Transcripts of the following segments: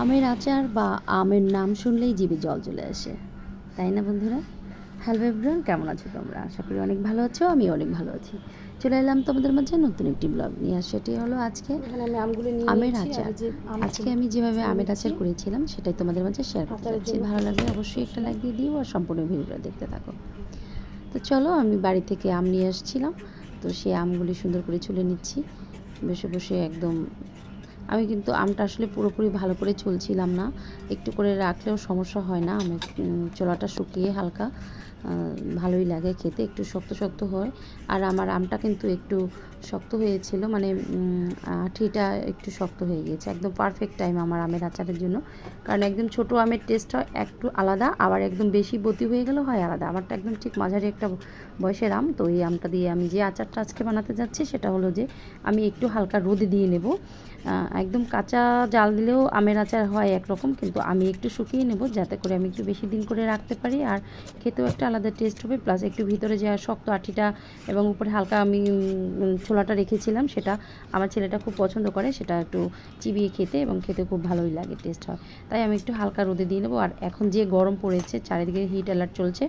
আমের আচার বা আমের নাম শুনলেই জিভে জল চলে আসে। তাই না বন্ধুরা? হ্যালো এভরিওয়ান কেমন আছো তোমরা? আশা করি অনেক ভালো আছো আমি অনেক ভালো আছি। চলে এলাম তোমাদের মাঝে নতুন একটি ব্লগ নিয়ে আর সেটি হলো আজকে আমের আচার। আজকে আমি যেভাবে আমের আচার করেছিলাম সেটাই তোমাদের মাঝে শেয়ার করতে জন্য। ভালো লাগলে অবশ্যই একটা লাইক দিয়ে দিও আর সম্পূর্ণ ভিডিওটা দেখতে থাকো। তো চলো আমি বাড়ি থেকে আম নিয়ে আসছিলাম তো সেই আমগুলি সুন্দর করে ছুলে নিচ্ছি। বসে বসে একদম আমি কিন্তু আমটা আসলে পুরোপুরি ভালো করে চলছিলাম না। একটু করে রাখলেও সমস্যা হয় না। আমি চোলাটা শুকিয়ে হালকা ভালোই লাগে খেতে। একটু শক্ত শক্ত হয়। আর আমার আমটা কিন্তু একটু শক্ত হয়েছিল। মানে আঠিটা একটু শক্ত হয়ে গিয়েছে। একদম পারফেক্ট টাইম আমার আমের আচারের জন্য। কারণ একদম ছোট আমের টেস্ট হয়, একটু আলাদা। আবার একদম বেশি বতি হয়ে গেলেও হয় আলাদা। আমারটা একদম ঠিক মাঝারি একটা বয়সের আম। তো এই আমটা দিয়ে আমি যে আচারটা আজকে বানাতে যাচ্ছি, সেটা হলো যে আমি একটু হালকা রোদে দিয়ে নেব। একদম কাঁচা জাল দিলেও আমের আচার হয় একরকম, কিন্তু আমি একটু শুকিয়ে নেব যাতে করে আমি একটু বেশি দিন করে রাখতে পারি। আর খেতেও একটা আলাদা টেস্ট হবে প্লাস একটু ভিতরে যে শক্ত আঠিটা এবং উপরে হালকা আমি ছোলাটা রেখেছিলাম, সেটা আমার ছেলেটা খুব পছন্দ করে, সেটা একটু চিবিয়ে খেতে এবং খেতে খুব ভালোই লাগে টেস্ট হয়। তাই আমি একটু হালকা রোদে দিয়ে নেব, আর এখন যে গরম পড়েছে, চারিদিকে হিট অ্যালার্ট চলছে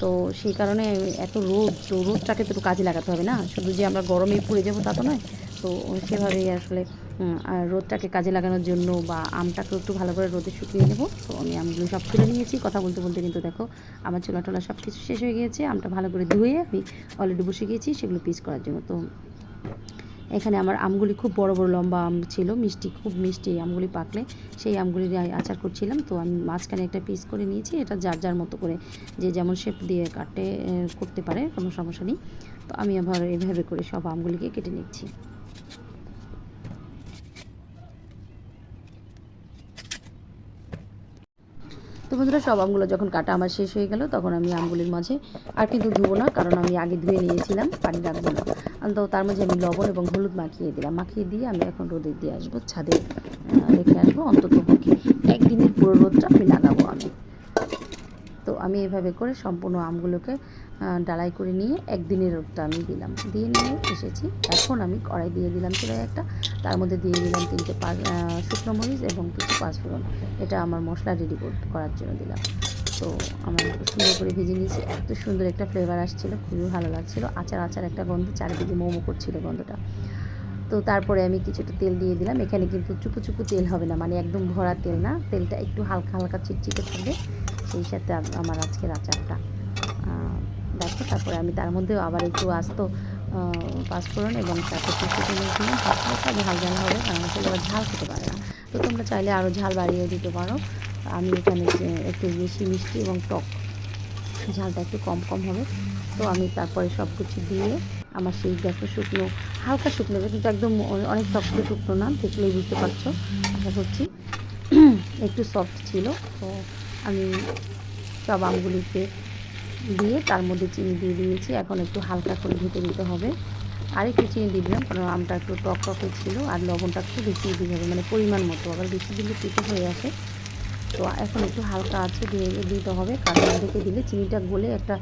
তো সেই কারণে এত রোদ, তো রোদটাকে তো কাজে লাগাতে হবে না। শুধু যে আমরা গরমেই পড়ে যাব তা তো নয় তো সেভাবেই আসলে রোদটাকে কাজে লাগানোর জন্য বা আমটাকে একটু ভালো করে রোদে শুকিয়ে নেব। তো আমি আমগুলো সব তুলে নিয়েছি। কথা বলতে বলতে কিন্তু দেখো, আমার চোলা টোলা সব কিছু শেষ হয়ে গিয়েছে। আমটা ভালো করে ধুয়ে আমি অলরেডি বসে গিয়েছি, সেগুলো পিস করার জন্য। তো এখানে আমার আমগুলি খুব বড় বড় লম্বা আম ছিল, মিষ্টি, খুব মিষ্টি আমগুলি পাকলে। সেই আমগুলি আচার করছিলাম। তো আমি মাঝখানে একটা পিস করে নিয়েছি। এটা যার যার মতো করে যে যেমন শেপ দিয়ে কাটে করতে পারে, কোনো সমস্যা নেই। তো আমি আবার এভাবে করে সব আমগুলিকে কেটে নিচ্ছি। তো বন্ধুরা, সব আমগুলো যখন কাটা আমার শেষ হয়ে গেল, তখন আমি আমগুলির মাঝে আর কিন্তু ধুবো না, কারণ আমি আগে ধুয়ে নিয়েছিলাম, পানি রাখব না। তো তার মাঝে আমি লবণ এবং হলুদ মাখিয়ে দিলাম। মাখিয়ে দিয়ে আমি এখন রোদে দিয়ে আসব, ছাদে রেখে আসব অন্তত পক্ষে একদিনের পুরো রোদটা আমি লাগাবো আমি আমি এভাবে করে সম্পূর্ণ আমগুলোকে ডালাই করে নিয়ে একদিনের রোদটা আমি দিলাম। দিয়ে নিয়ে এসেছি। এখন আমি কড়াই দিয়ে দিলাম চুলায় একটা। তার মধ্যে দিয়ে দিলাম তিনটে শুকনো মরিচ এবং কিছু পাঁচফোড়ন। এটা আমার মশলা রেডি করার জন্য দিলাম। তো আমার সুন্দর করে ভেজে নিয়েছি। এত সুন্দর একটা ফ্লেভার আসছিল। খুবই ভালো লাগছিল। আচার আচার একটা গন্ধ, চারিদিকে মোমো করছিল গন্ধটা। তো তারপরে আমি কিছুটা তেল দিয়ে দিলাম। এখানে কিন্তু চুপু চুপু তেল হবে না মানে একদম ভরা তেল না। তেলটা একটু হালকা হালকা চিটচিটে থাকবে। সেই সাথে আমার আজকের আচারটা। দেখো, তারপরে আমি তার মধ্যেও আবার একটু আস্ত পাঁচফোড়ন এবং তারপর হালকা হালকা ঝাল ঝাল হবে, কারণ আসলে আবার ঝাল খেতে পারে না। তো তোমরা চাইলে আরও ঝাল বাড়িয়ে দিতে পারো। আমি এখানে একটু বেশি মিষ্টি এবং টক ঝালটা একটু কম কম হবে। তো আমি তারপরে সব কিছু দিয়ে আমার সেই দেখো শুকনো, হালকা শুকনো কিন্তু একদম অনেক শক্ত শুকনো না, দেখলেই বুঝতে পারছ। আশা করছি একটু সফট ছিল। তো আমি সব আমগুলিকে দিয়ে তার মধ্যে চিনি দিয়ে দিয়েছি। এখন একটু হালকা করে ঢেকে দিতে হবে। আর একটু চিনি দিয়ে দিলাম, কারণ আমটা একটু টক টকে ছিল, আর লবণটা একটু বেশি দিতে হবে মানে পরিমাণ মতো। আবার বেশি দিলে পিঠে হয়ে আসে। তো এখন একটু হালকা আছে দিয়ে দিতে হবে। কাঁচা ঢেকে দিলে চিনিটা গলে একটা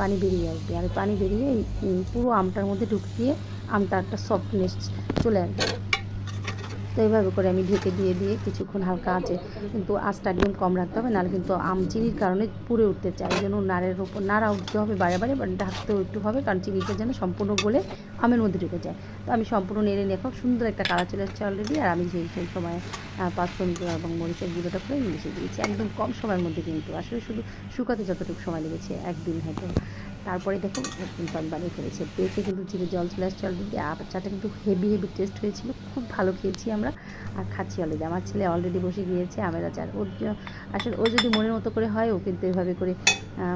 পানি বেরিয়ে আসবে। আর পানি বেরিয়ে পুরো আমটার মধ্যে ঢুকিয়ে আমটা একটা সফটনেস চলে আসবে। তো এইভাবে করে আমি ঢেকে দিয়ে দিয়ে কিছুক্ষণ হালকা আছে কিন্তু আঁচটা একদম কম রাখতে হবে, নাহলে কিন্তু আম চিনির কারণে পুড়ে উঠতে এই জন্য নাড়ের ওপর নাড়া উঠতে হবে বারে বারে ঢাকতেও একটু হবে, কারণ চিনিটা যেন সম্পূর্ণ গলে আমের মধ্যে ঢুকে যায়। তো আমি সম্পূর্ণ নেড়ে নিয়ে খুব সুন্দর একটা কালার চলে আসছে অলরেডি আর আমি সেই সেই সময় পাঁচফোড়ন এবং মরিচের গুঁড়োটা করে মিশিয়ে দিয়েছি। একদম কম সময়ের মধ্যে কিন্তু, আসলে শুধু শুকাতে যতটুকু সময় লেগেছে, একদিন হয়তো। তারপরে দেখো কিন্তু আমি বানিয়ে ফেলেছি দেখে কিন্তু জিভে জল চলে আসছে অলরেডি চাটা কিন্তু হেভি হেভি টেস্ট হয়েছিল। খুব ভালো খেয়েছি আমরা আর খাচ্ছি অলরেডি আমার ছেলে অলরেডি বসে গিয়েছে আমের আচার। ওর আসলে ও যদি মনের মতো করে হয় ও কিন্তু এভাবে করে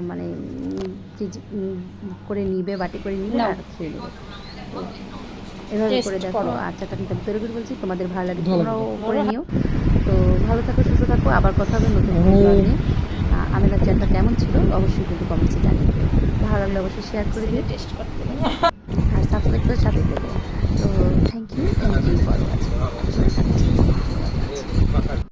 মানে করে নিবে বাটি করে নিবে আর খেয়ে নেবে। এভাবে করে দেখো। আচারটা কিন্তু আমি তৈরি করে বলছি তোমাদের ভালো লাগে তোমরাও করে নিও। তো ভালো থাকো সুস্থ থাকো আবার কথা হবে নতুন নিয়ে। আমের আচারটা কেমন ছিল অবশ্যই কিন্তু কমেন্টসে জানিয়ে ভালো লাগলে অবশ্যই শেয়ার করে দিই টেস্ট করতে আর সাবস্ক্রাইব করে সাথে দেবো তো thank you thank you for watching